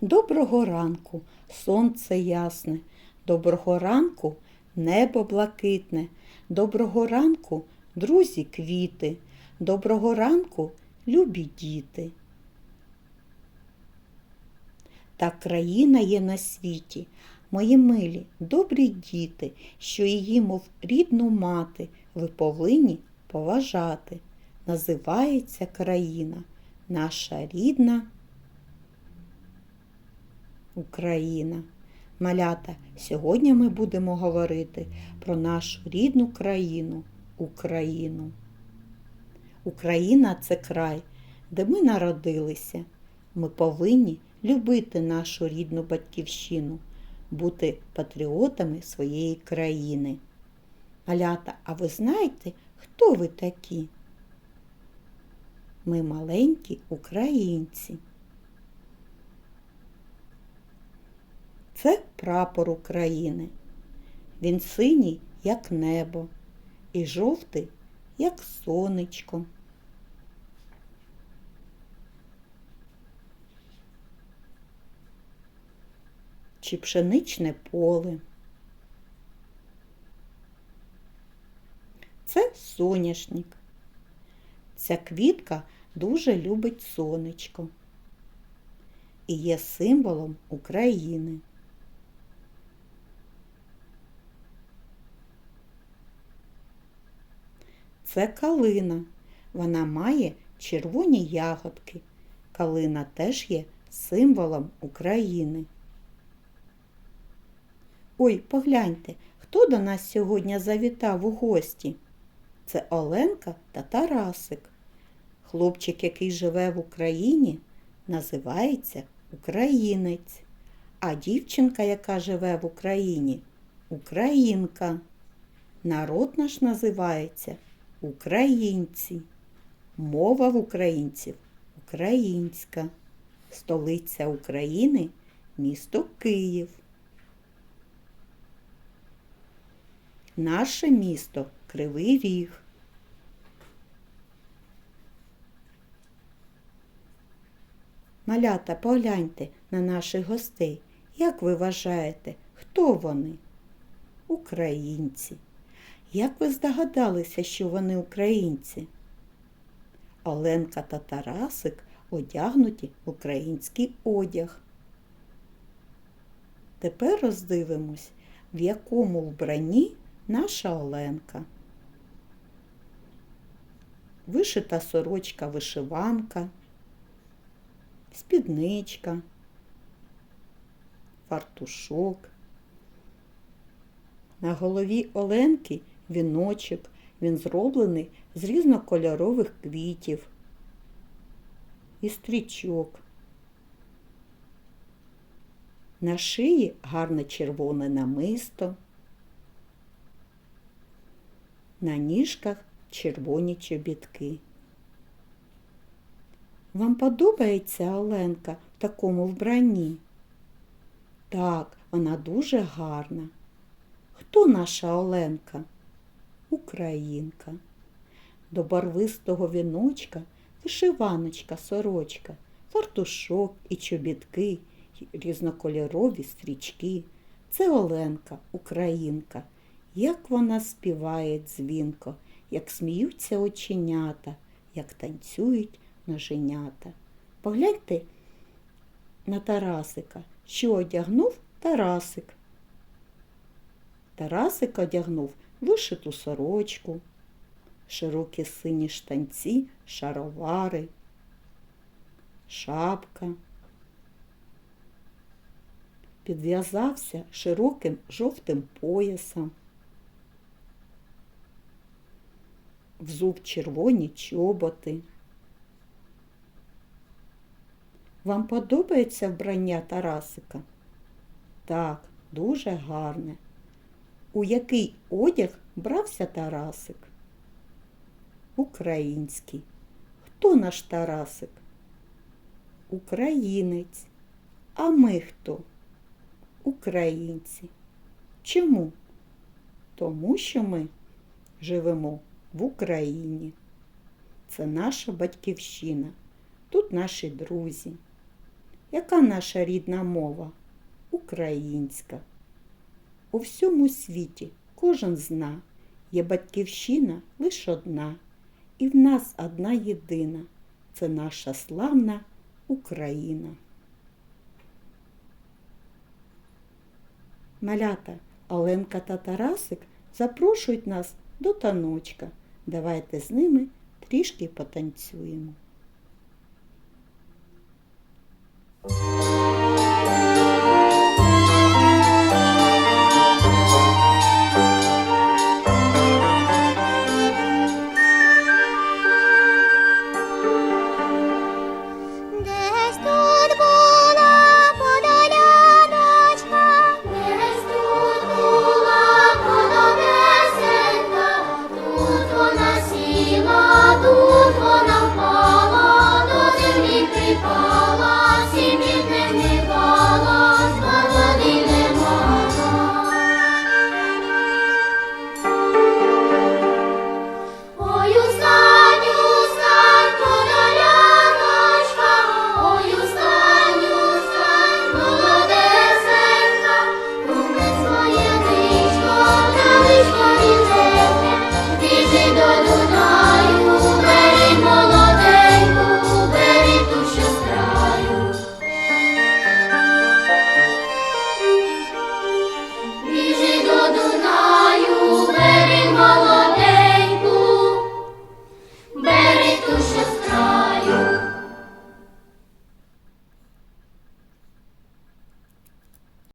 Доброго ранку, сонце ясне, доброго ранку, небо блакитне, доброго ранку, друзі квіти, доброго ранку, любі діти. Та країна є на світі, мої милі, добрі діти, що її, мов рідну мати, ви повинні поважати. Називається країна, наша рідна Україна. Малята, сьогодні ми будемо говорити про нашу рідну країну Україну. Україна це край, де ми народилися. Ми повинні любити нашу рідну батьківщину, бути патріотами своєї країни. Малята, а ви знаєте, хто ви такі? Ми маленькі українці. Це прапор України. Він синій, як небо, і жовтий, як сонечко. Чи пшеничне поле. Це соняшник. Ця квітка дуже любить сонечко і є символом України. Це калина. Вона має червоні ягодки. Калина теж є символом України. Ой, погляньте, хто до нас сьогодні завітав у гості? Це Оленка та Тарасик. Хлопчик, який живе в Україні, називається Українець, а дівчинка, яка живе в Україні, Українка. Народ наш називається Українці. Мова в українців українська. Столиця України місто Київ. Наше місто Кривий Ріг. Малята, погляньте на наших гостей. Як ви вважаєте, хто вони? Українці. Як ви здогадалися, що вони українці? Оленка та Тарасик одягнуті в український одяг. Тепер роздивимось, в якому вбранні наша Оленка. Вишита сорочка вишиванка, спідничка, фартушок. На голові Оленки віночок, він зроблений з різнокольорових квітів і стрічок. На шиї гарне червоне намисто, на ніжках червоні чобітки. Вам подобається Оленка в такому вбранні? Так, вона дуже гарна. Хто наша Оленка? Українка. До барвистого віночка вишиваночка, сорочка, фартушок і чобітки, різнокольорові стрічки. Це Оленка, українка. Як вона співає дзвінко, як сміються оченята, як танцюють ноженята. Погляньте на Тарасика, що одягнув Тарасик. Тарасик одягнув вишиту сорочку, широкі сині штанці, шаровари, шапка. Підв'язався широким жовтим поясом, взув червоні чоботи. Вам подобається вбрання Тарасика? Так, дуже гарне. У який одяг брався Тарасик? Український. Хто наш Тарасик? Українець. А ми хто? Українці. Чому? Тому що ми живемо в Україні. Це наша батьківщина. Тут наші друзі. Яка наша рідна мова? Українська. У всьому світі кожен зна, є батьківщина лиш одна, і в нас одна єдина це наша славна Україна. Малята Оленка та Тарасик запрошують нас до таночка. Давайте з ними трішки потанцюємо.